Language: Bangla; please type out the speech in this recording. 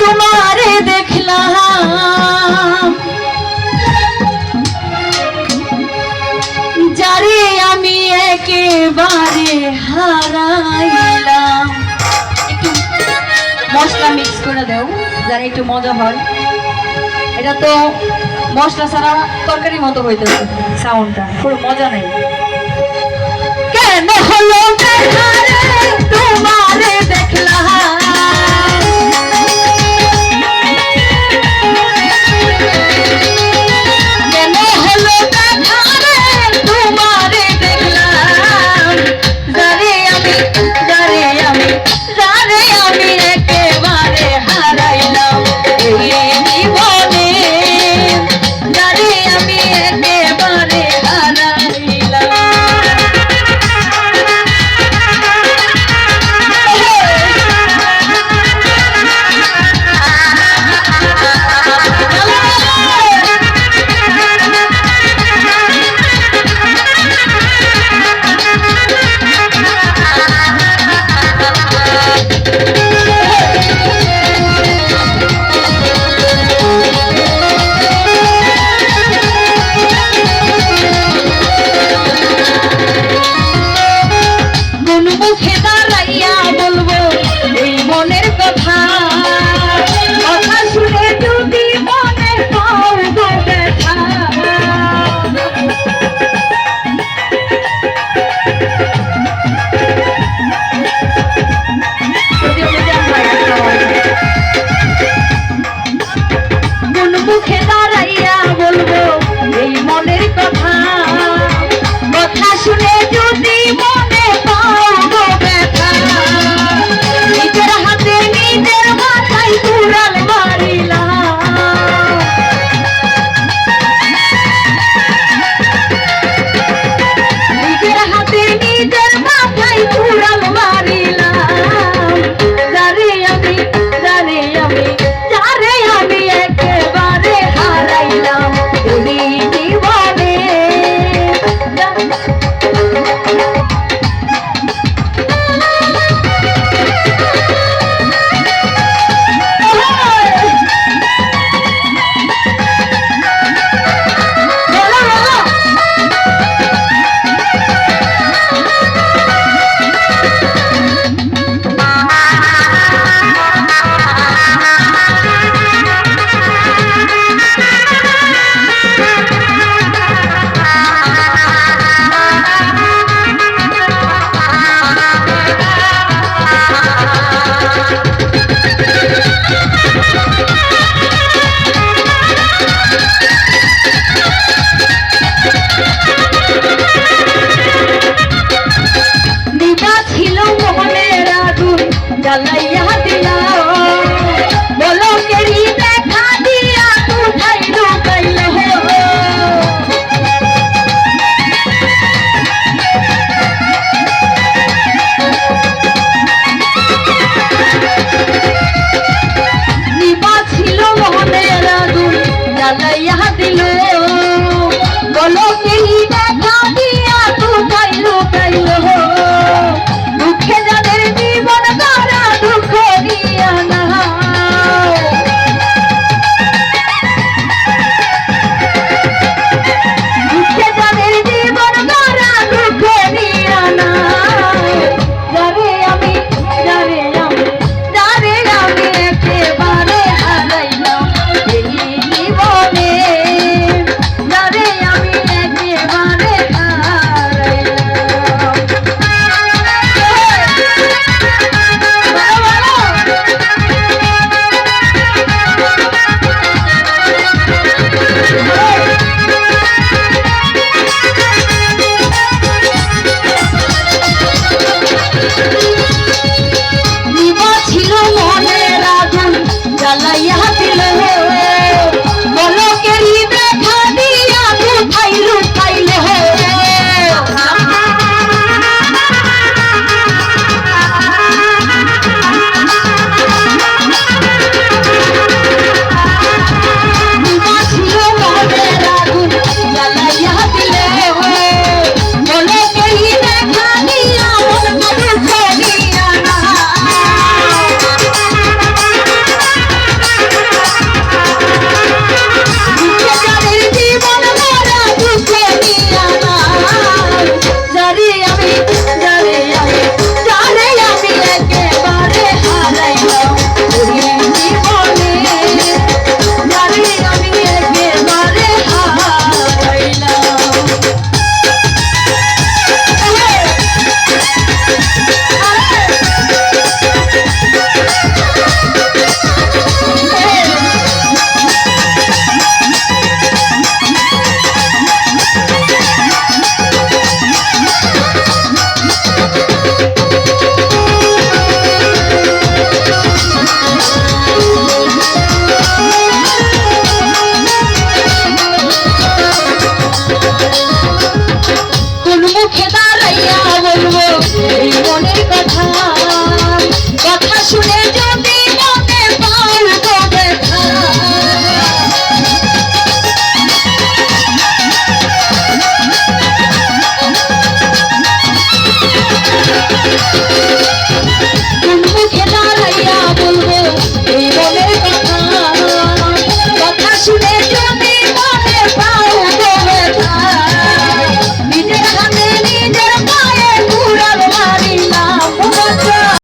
তোমারে দেখলাম। যারে আমি একেবারে হারাইলাম। একটু মশলা মিক্স করে দেও, যারা একটু মজা হয়। এটা তো মশলা ছাড়া তরকারির মতো হইতেছে সাউন্ডটা পুরো মজা নেই। কেন হলো? তোমার দেখিল মনের আগুন জ্বালাইয়া